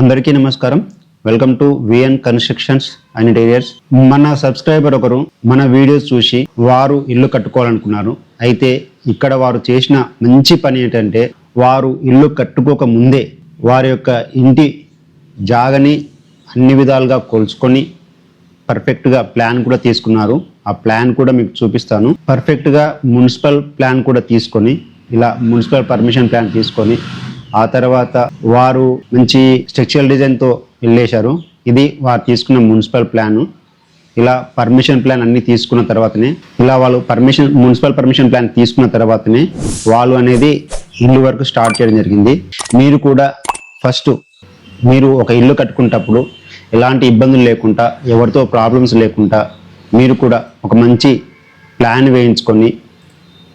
అందరికీ నమస్కారం. Welcome to VN constructions and interiors మన సబ్స్క్రైబర్ ఒకరు మన వీడియోస్ చూసి వారు ఇల్లు కట్టుకోవాలనుకున్నారు. అయితే ఇక్కడ వారు చేసిన మంచి పని ఏంటంటే వారు ఇల్లు కట్టుకోక ముందే వారి యొక్క ఇంటి జాగని అన్ని విధాలుగా కొలుచుకొని పర్ఫెక్ట్గా ప్లాన్ కూడా తీసుకున్నారు. ఆ ప్లాన్ కూడా మీకు చూపిస్తాను. పర్ఫెక్ట్గా మున్సిపల్ ప్లాన్ కూడా తీసుకొని ఇలా మున్సిపల్ పర్మిషన్ ప్లాన్ తీసుకొని ఆ తర్వాత వారు మంచి స్ట్రక్చరల్ డిజైన్తో వెళ్ళేశారు. ఇది వారు తీసుకున్న మున్సిపల్ ప్లాను ఇలా పర్మిషన్ ప్లాన్ అన్ని తీసుకున్న తర్వాతనే ఇలా వాళ్ళు పర్మిషన్ మున్సిపల్ పర్మిషన్ ప్లాన్ తీసుకున్న తర్వాతనే వాళ్ళు అనేది ఇల్లు వరకు స్టార్ట్ చేయడం జరిగింది. మీరు కూడా ఫస్ట్ మీరు ఒక ఇల్లు కట్టుకునేటప్పుడు ఎలాంటి ఇబ్బందులు లేకుండా ఎవరితో ప్రాబ్లమ్స్ లేకుండా మీరు కూడా ఒక మంచి ప్లాన్ వేయించుకొని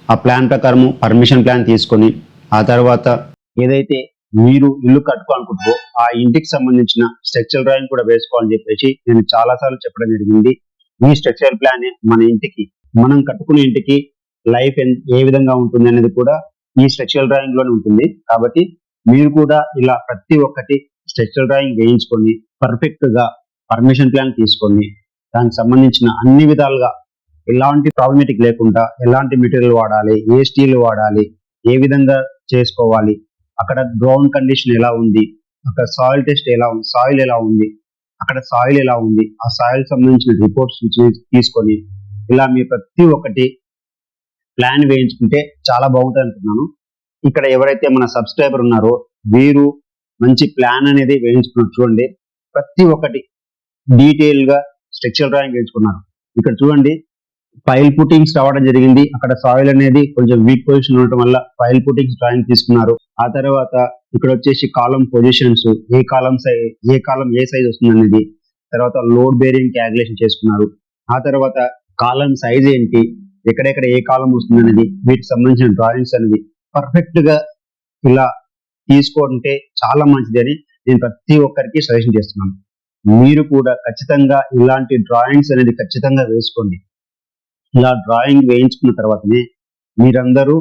ఆ ప్లాన్ ప్రకారము పర్మిషన్ ప్లాన్ తీసుకొని ఆ తర్వాత ఏదైతే మీరు ఇల్లు కట్టుకోవాలనుకుంటో ఆ ఇంటికి సంబంధించిన స్ట్రక్చర్ డ్రాయింగ్ కూడా వేసుకోవాలని చెప్పేసి నేను చాలాసార్లు చెప్పడం జరిగింది. ఈ స్ట్రక్చర్ ప్లాన్ మన ఇంటికి మనం కట్టుకునే ఇంటికి లైఫ్ ఏ విధంగా ఉంటుంది అనేది కూడా ఈ స్ట్రక్చర్ డ్రాయింగ్లోనే ఉంటుంది. కాబట్టి మీరు కూడా ఇలా ప్రతి ఒక్కటి స్ట్రక్చర్ డ్రాయింగ్ వేయించుకొని పర్ఫెక్ట్గా పర్మిషన్ ప్లాన్ తీసుకొని దానికి సంబంధించిన అన్ని విధాలుగా ఎలాంటి ప్రాబ్లమేటిక్ లేకుండా ఎలాంటి మెటీరియల్ వాడాలి ఏ స్టీల్ వాడాలి ఏ విధంగా చేసుకోవాలి అక్కడ గ్రౌండ్ కండిషన్ ఎలా ఉంది? అక్కడ సాయిల్ టెస్ట్ ఎలా ఉంది? సాయిల్ ఎలా ఉంది? అక్కడ సాయిల్ ఎలా ఉంది? ఆ సాయిల్ సంబంధించిన రిపోర్ట్స్ తీసుకొని ఇలా మీ ప్రతి ఒక్కటి ప్లాన్ వేయించుకుంటే చాలా బాగుంటుంది అనుకున్నాను ఇక్కడ ఎవరైతే మన సబ్స్క్రైబర్ ఉన్నారో వీరు మంచి ప్లాన్ అనేది వేయించుకున్నారు చూడండి. ప్రతి ఒక్కటి డీటెయిల్గా స్ట్రక్చర్ డ్రాయింగ్ వేయించుకున్నారు. ఇక్కడ చూడండి. ఫైల్ పుట్టింగ్స్ రావడం జరిగింది. అక్కడ సాయిల్ అనేది కొంచెం వీక్ పొజిషన్ ఉండటం వల్ల ఫైల్ పుట్టింగ్స్ డ్రాయింగ్ తీసుకున్నారు. ఆ తర్వాత ఇక్కడ వచ్చేసి కాలం పొజిషన్స్ ఏ కాలం సై ఏ కాలం ఏ సైజ్ వస్తుంది అనేది తర్వాత లోడ్ బేరింగ్ క్యాల్కులేషన్ చేసుకున్నారు. ఆ తర్వాత కాలం సైజ్ ఏంటి ఎక్కడెక్కడ ఏ కాలం వస్తుంది అనేది వీటికి సంబంధించిన డ్రాయింగ్స్ అనేది పర్ఫెక్ట్గా ఇలా తీసుకుంటే చాలా మంచిది అని నేను ప్రతి ఒక్కరికి సజెషన్ చేస్తున్నాను. మీరు కూడా ఖచ్చితంగా ఇలాంటి డ్రాయింగ్స్ అనేది ఖచ్చితంగా వేసుకోండి. ఇలా డ్రాయింగ్ వేయించుకున్న తర్వాతనే మీరందరూ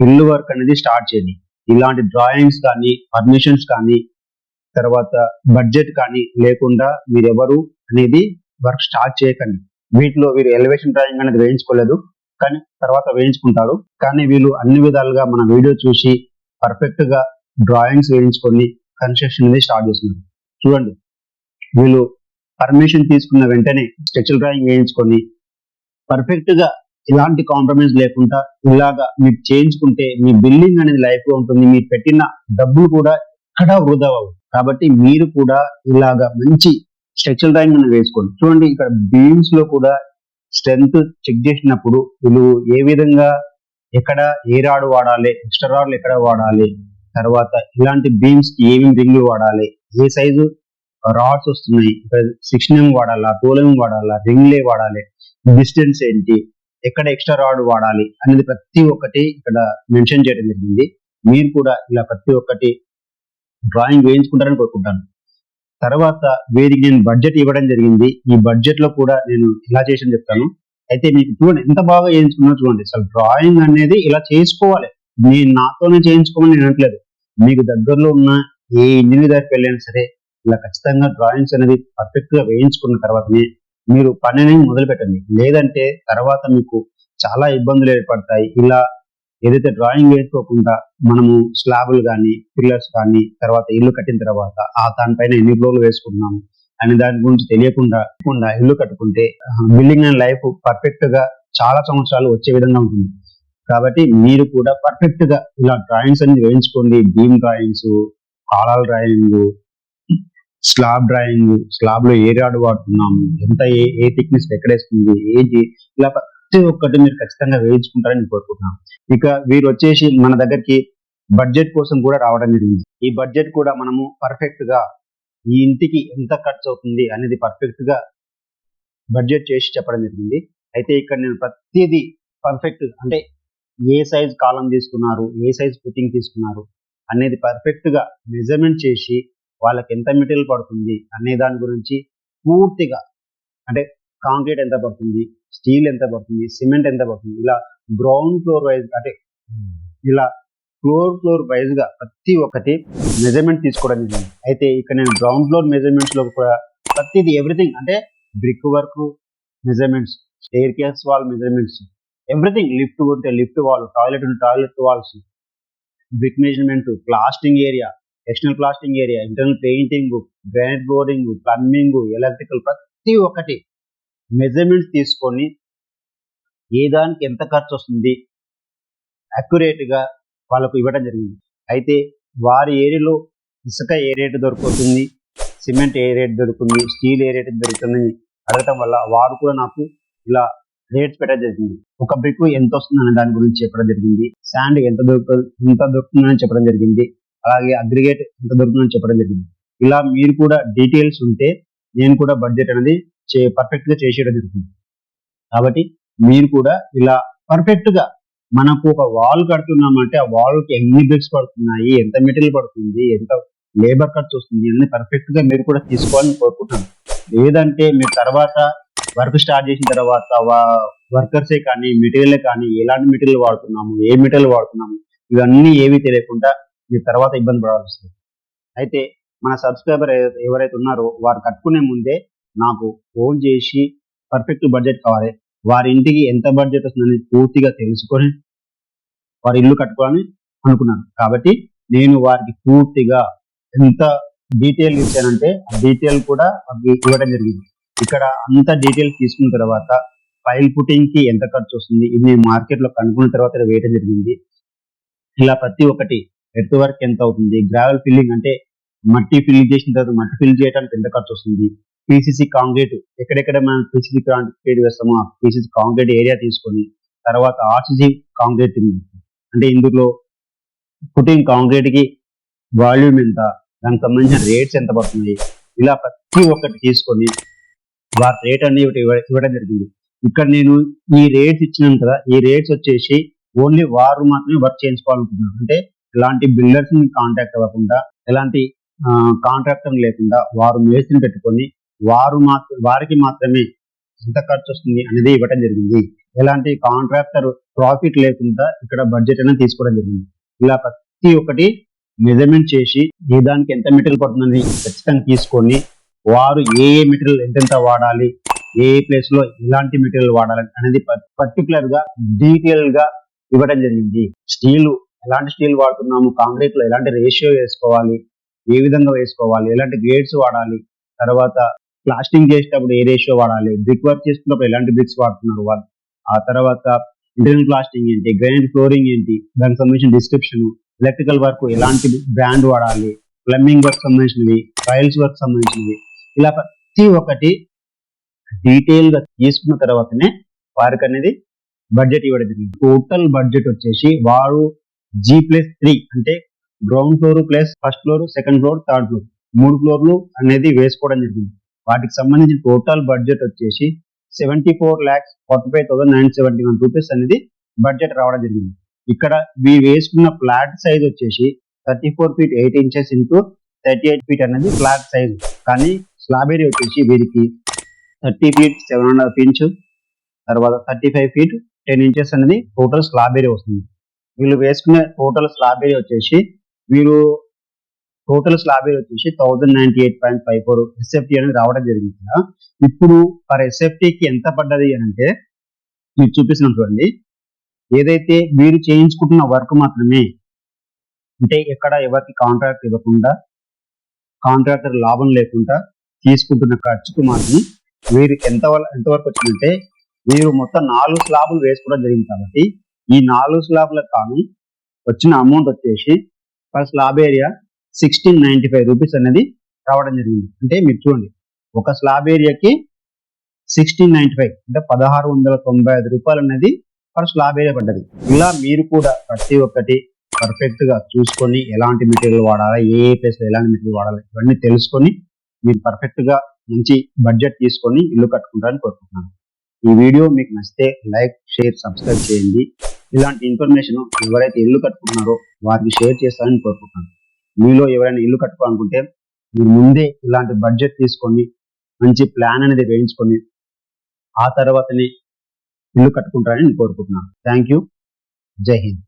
ఇల్లు వర్క్ అనేది స్టార్ట్ చేయండి. ఇలాంటి డ్రాయింగ్స్ కానీ పర్మిషన్స్ కానీ తర్వాత బడ్జెట్ కానీ లేకుండా మీరెవరు అనేది వర్క్ స్టార్ట్ చేయకండి. వీటిలో వీరు ఎలివేషన్ డ్రాయింగ్ అనేది వేయించుకోలేదు కానీ తర్వాత వేయించుకుంటారు. కానీ వీళ్ళు అన్ని విధాలుగా మన వీడియో చూసి పర్ఫెక్ట్గా డ్రాయింగ్స్ వేయించుకొని కన్స్ట్రక్షన్ అనేది స్టార్ట్ చేస్తున్నారు. చూడండి వీళ్ళు పర్మిషన్ తీసుకున్న వెంటనే స్టెచ్ డ్రాయింగ్ వేయించుకొని పర్ఫెక్ట్గా ఎలాంటి కాంప్రమైజ్ లేకుండా ఇలాగా మీరు చేయించుకుంటే మీ బిల్డింగ్ అనేది లైఫ్లో ఉంటుంది. మీరు పెట్టిన డబ్బులు కూడా ఎక్కడా వృధా అవ్వవు. కాబట్టి మీరు కూడా ఇలాగా మంచి స్ట్రక్చర్ డ్రాయింగ్ అనేది వేసుకోండి. చూడండి ఇక్కడ బీమ్స్లో కూడా స్ట్రెంత్ చెక్ చేసినప్పుడు వీళ్ళు ఏ విధంగా ఎక్కడ ఏ రాడు వాడాలి ఎక్స్ట్రా రాడ్లు ఎక్కడ వాడాలి తర్వాత ఇలాంటి బీమ్స్కి ఏమేమి రింగులు వాడాలి ఏ సైజు రాడ్స్ వస్తున్నాయి సిక్స్ ఎం వాడాలా ట్వెల్వ్ ఎం వాడాలా రింగ్లే వాడాలి డిస్టెన్స్ ఏంటి? ఎక్కడ ఎక్స్ట్రా రాడ్ వాడాలి అనేది ప్రతి ఒక్కటి ఇక్కడ మెన్షన్ చేయడం జరిగింది. మీరు కూడా ఇలా ప్రతి ఒక్కటి డ్రాయింగ్ వేయించుకుంటారని కోరుకుంటాను. తర్వాత వీరికి నేను బడ్జెట్ ఇవ్వడం జరిగింది. ఈ బడ్జెట్లో కూడా నేను ఇలా చేసిన చెప్తాను. అయితే మీకు చూడండి ఎంత బాగా చేయించుకున్నా చూడండి. అసలు డ్రాయింగ్ అనేది ఇలా చేసుకోవాలి. నేను నాతోనే చేయించుకోమని నేను అనట్లేదు. మీకు దగ్గరలో ఉన్న ఏ ఇంజనీర్ దగ్గరికి వెళ్ళినా సరే ఇలా ఖచ్చితంగా డ్రాయింగ్స్ అనేది పర్ఫెక్ట్గా వేయించుకున్న తర్వాతనే మీరు పనిని మొదలుపెట్టండి. మొదలు పెట్టండి లేదంటే తర్వాత మీకు చాలా ఇబ్బందులు ఏర్పడతాయి. ఇలా ఏదైతే డ్రాయింగ్ వేసుకోకుండా మనము స్లాబులు కానీ పిల్లర్స్ కానీ తర్వాత ఇల్లు కట్టిన తర్వాత ఆ దానిపైన ఎన్ని ఫ్లోర్లు వేసుకున్నాము అని దాని గురించి తెలియకుండా ఇల్లు కట్టుకుంటే బిల్డింగ్ అండ్ లైఫ్ పర్ఫెక్ట్గా చాలా సంవత్సరాలు వచ్చే విధంగా ఉంటుంది. కాబట్టి మీరు కూడా పర్ఫెక్ట్గా ఇలా డ్రాయింగ్స్ అన్ని వేయించుకోండి. బీమ్ డ్రాయింగ్స్ కాలాల డ్రాయింగ్ స్లాబ్ డ్రాయింగ్ స్లాబ్లో ఏ రాడ్ వాడుతున్నాము ఎంత ఏ ఏ థిక్నెస్ ఎక్కడేస్తుంది ఏది ఇలా ప్రతి ఒక్కటి మీరు ఖచ్చితంగా వేయించుకుంటారని నేను కోరుకుంటున్నాను. ఇక వీరు వచ్చేసి మన దగ్గరికి బడ్జెట్ కోసం కూడా రావడం జరిగింది. ఈ బడ్జెట్ కూడా మనము పర్ఫెక్ట్గా ఈ ఇంటికి ఎంత ఖర్చు అవుతుంది అనేది పర్ఫెక్ట్గా బడ్జెట్ చేసి చెప్పడం జరిగింది. అయితే ఇక్కడ నేను ప్రతిదీ పర్ఫెక్ట్ అంటే ఏ సైజ్ కాలం తీసుకున్నారు ఏ సైజ్ ఫిట్టింగ్ తీసుకున్నారు అనేది పర్ఫెక్ట్గా మెజర్మెంట్ చేసి వాళ్ళకి ఎంత మెటీరియల్ పడుతుంది అనే దాని గురించి పూర్తిగా అంటే కాంక్రీట్ ఎంత పడుతుంది స్టీల్ ఎంత పడుతుంది సిమెంట్ ఎంత పడుతుంది ఇలా గ్రౌండ్ ఫ్లోర్ వైజ్ అంటే ఇలా ఫ్లోర్ ఫ్లోర్ వైజ్గా ప్రతి ఒక్కటి మెజర్మెంట్ తీసుకోవడం జరిగింది. అయితే ఇక్కడ నేను గ్రౌండ్ ఫ్లోర్ మెజర్మెంట్స్లో కూడా ప్రతిది ఎవ్రీథింగ్ అంటే brick work measurements staircase wall measurements everything lift ఉంటే లిఫ్ట్ వాల్ టాయిలెట్ ఉంటే toilet walls brick measurement plastering area external plastering area internal painting granite boarding plumbing electrical ప్రతి ఒక్కటి మెజర్మెంట్స్ తీసుకొని ఏ దానికి ఎంత ఖర్చు వస్తుంది అక్యురేట్గా వాళ్ళకు ఇవ్వడం జరిగింది. అయితే వారి ఏరియాలో ఇసుక ఏ రేటు దొరుకుతుంది సిమెంట్ ఏ రేట్ దొరుకుతుంది స్టీల్ ఏ రేటు దొరుకుతుందని అడగటం వల్ల వారు కూడా నాకు ఇలా రేట్స్ పెట్టడం జరిగింది. ఒక బ్రిక్ ఎంత వస్తుంది అనే దాని గురించి చెప్పడం జరిగింది. శాండ్ ఎంత దొరుకుతుంది ఎంత దొరుకుతుందని చెప్పడం జరిగింది. అలాగే అగ్రిగేట్ ఎంత దొరుకుతుందని చెప్పడం జరిగింది. ఇలా మీరు కూడా డీటెయిల్స్ ఉంటే నేను కూడా బడ్జెట్ అనేది చే పర్ఫెక్ట్గా చేసేయడం జరుగుతుంది. కాబట్టి మీరు కూడా ఇలా పర్ఫెక్ట్గా మనకు ఒక వాల్ కడుతున్నామంటే ఆ వాల్కి ఎన్ని బ్రిక్స్ పడుతున్నాయి ఎంత మెటీరియల్ పడుతుంది ఎంత లేబర్ ఖర్చు వస్తుంది అన్ని పర్ఫెక్ట్గా మీరు కూడా తీసుకోవాలని కోరుకుంటున్నాను. లేదంటే మీరు తర్వాత వర్క్ స్టార్ట్ చేసిన తర్వాత వర్కర్సే కానీ మెటీరియల్ కానీ ఎలాంటి మెటీరియల్ వాడుతున్నాము ఏ మెటీరియల్ వాడుతున్నాము ఇవన్నీ ఏవి తెలియకుండా మీరు తర్వాత ఇబ్బంది పడాల్సి వస్తుంది. అయితే మన సబ్స్క్రైబర్ ఎవరైతే ఉన్నారో వారు కట్టుకునే ముందే నాకు ఫోన్ చేసి పర్ఫెక్ట్ బడ్జెట్ కావాలి. వారి ఇంటికి ఎంత బడ్జెట్ వస్తుందని పూర్తిగా తెలుసుకొని వారి ఇల్లు కట్టుకోవాలని అనుకున్నాను. కాబట్టి నేను వారికి పూర్తిగా ఎంత డీటెయిల్ ఇచ్చానంటే ఆ డీటెయిల్ కూడా వారికి ఇవ్వడం జరిగింది. ఇక్కడ అంత డీటెయిల్ తీసుకున్న తర్వాత ఫైల్ పుట్టింగ్కి ఎంత ఖర్చు వస్తుంది ఇది నేను మార్కెట్లో కనుక్కున్న తర్వాత వేయడం జరిగింది. ఇలా ప్రతి ఒక్కటి ఎర్త్ వర్క్ ఎంత అవుతుంది? గ్రావెల్ ఫిల్లింగ్ అంటే మట్టి ఫిల్ చేసిన తర్వాత మట్టి ఫిల్ చేయడానికి ఎంత ఖర్చు వస్తుంది? పీసీసీ కాంక్రీట్ ఎక్కడెక్కడ మనం పీసీసీ కాంక్రీట్ వేస్తామో ఆ పీసీసీ కాంక్రీట్ ఏరియా తీసుకొని తర్వాత ఆర్సీసీ కాంక్రీట్ అంటే ఇందులో పుట్టిన కాంక్రీట్కి వాల్యూమ్ ఎంత? దానికి సంబంధించిన రేట్స్ ఎంత పడుతుంది ఇలా ప్రతి ఒక్కటి తీసుకొని వారి రేట్ అన్ని ఇవ్వడం జరిగింది. ఇక్కడ నేను ఈ రేట్స్ ఇచ్చినాను కదా ఈ రేట్స్ వచ్చేసి ఓన్లీ వారు మాత్రమే వర్క్ చేయించుకోవాలనుకుంటున్నాను అంటే ఇలాంటి బిల్డర్స్ని కాంటాక్ట్ అవ్వకుండా ఎలాంటి కాంట్రాక్టర్ లేకుండా వారు మేస్త్రిని పెట్టుకొని వారు మాత్ర వారికి మాత్రమే ఎంత ఖర్చు వస్తుంది అనేది ఇవ్వటం జరిగింది. ఎలాంటి కాంట్రాక్టర్ ప్రాఫిట్ లేకుండా ఇక్కడ బడ్జెట్ అనేది తీసుకోవడం జరిగింది. ఇలా ప్రతి ఒక్కటి మెజర్మెంట్ చేసి ఏ దానికి ఎంత మెటీరియల్ పడుతుందని ఖచ్చితంగా తీసుకొని వారు ఏ ఏ మెటీరియల్ ఎంతెంత వాడాలి ఏ ఏ ప్లేస్లో ఎలాంటి మెటీరియల్ వాడాలి అనేది పర్టికులర్గా డీటెయిల్గా ఇవ్వడం జరిగింది. స్టీల్ ఎలాంటి స్టీల్ వాడుతున్నాము కాంక్రీట్లో ఎలాంటి రేషియో వేసుకోవాలి ఏ విధంగా వేసుకోవాలి ఎలాంటి గ్రేడ్స్ వాడాలి తర్వాత ప్లాస్టింగ్ చేసేటప్పుడు ఏ రేషియో వాడాలి బ్రిక్ వర్క్ చేస్తున్నప్పుడు ఎలాంటి బ్రిక్స్ వాడుతున్నారు వాళ్ళు ఆ తర్వాత ఇంటర్నల్ ప్లాస్టింగ్ ఏంటి గ్రైనైట్ ఫ్లోరింగ్ ఏంటి దానికి సంబంధించిన డిస్క్రిప్షన్ ఎలక్ట్రికల్ వర్క్ ఎలాంటి బ్రాండ్ వాడాలి ప్లంబింగ్ వర్క్ సంబంధించినవి టైల్స్ వర్క్ సంబంధించినవి ఇలా ప్రతి ఒక్కటి డీటెయిల్గా తీసుకున్న తర్వాతనే వారికి అనేది బడ్జెట్ ఇవ్వడం జరిగింది. టోటల్ బడ్జెట్ వచ్చేసి వారు జీ ప్లస్ త్రీ అంటే ground floor plus first floor second floor third floor మూడు ఫ్లోర్లు అనేది వేసుకోవడం జరిగింది. వాటికి సంబంధించిన టోటల్ బడ్జెట్ వచ్చేసి seventy four lakhs forty five thousand nine seventy one rupees అనేది బడ్జెట్ రావడం జరిగింది. ఇక్కడ వీరు వేసుకున్న ఫ్లాట్ సైజ్ వచ్చేసి thirty four feet eight inches into thirty eight feet అనేది ఫ్లాట్ సైజ్ కానీ స్లాబ్ ఏరియా వచ్చేసి వీరికి thirty feet seven and half inch తర్వాత thirty five feet ten inches అనేది టోటల్ స్లాబ్ ఏరియా వస్తుంది. వీళ్ళు వేసుకునే టోటల్ స్లాబ్ ఏరియా వచ్చేసి వీరు టోటల్ స్లాబ్ ఏరియా వచ్చేసి thousand ninety eight point five four SFT అనేది రావడం జరిగింది కదా ఇప్పుడు పర్ ఎస్ఎఫ్టీకి ఎంత పడ్డది అని అంటే మీరు చూపిస్తున్నాం చూడండి. ఏదైతే మీరు చేయించుకుంటున్న వర్క్ మాత్రమే అంటే ఎక్కడ ఎవరికి కాంట్రాక్ట్ ఇవ్వకుండా కాంట్రాక్టర్ లాభం లేకుండా తీసుకుంటున్న ఖర్చుకు మాత్రం వీరు ఎంత వల్ల- ఎంతవరకు వచ్చిందంటే వీరు మొత్తం నాలుగు స్లాబులు వేసుకోవడం జరిగింది కాబట్టి ఈ నాలుగు స్లాబ్లకు కాను వచ్చిన అమౌంట్ వచ్చేసి per slab area sixteen ninety five rupees అనేది రావడం జరిగింది. అంటే మీరు చూడండి ఒక స్లాబ్ ఏరియాకి సిక్స్టీన్ నైంటీ ఫైవ్ అంటే పదహారు వందల తొంభై ఐదు రూపాయలు అనేది పర్ స్లాబ్ ఏరియా పడ్డది. ఇలా మీరు కూడా ప్రతి ఒక్కటి పర్ఫెక్ట్గా చూసుకొని ఎలాంటి మెటీరియల్ వాడాలా ఏ ఏ ప్లేస్లో ఎలాంటి మెటీరియల్ వాడాలి ఇవన్నీ తెలుసుకొని మీరు పర్ఫెక్ట్గా మంచి బడ్జెట్ తీసుకొని ఇల్లు కట్టుకుంటారని కోరుకుంటున్నాను. ఈ వీడియో మీకు నచ్చితే లైక్ షేర్ సబ్స్క్రైబ్ చేయండి. ఇలాంటి ఇన్ఫర్మేషన్ ఎవరైతే ఇల్లు కట్టుకుంటున్నారో వారికి షేర్ చేస్తారని కోరుకుంటున్నాను. మీలో ఎవరైనా ఇల్లు కట్టుకోవాలనుకుంటే మీరు ముందే ఇలాంటి బడ్జెట్ తీసుకొని మంచి ప్లాన్ అనేది వేయించుకొని ఆ తర్వాతనే ఇల్లు కట్టుకుంటారని నేను కోరుకుంటున్నాను. థ్యాంక్ యూ జై హింద్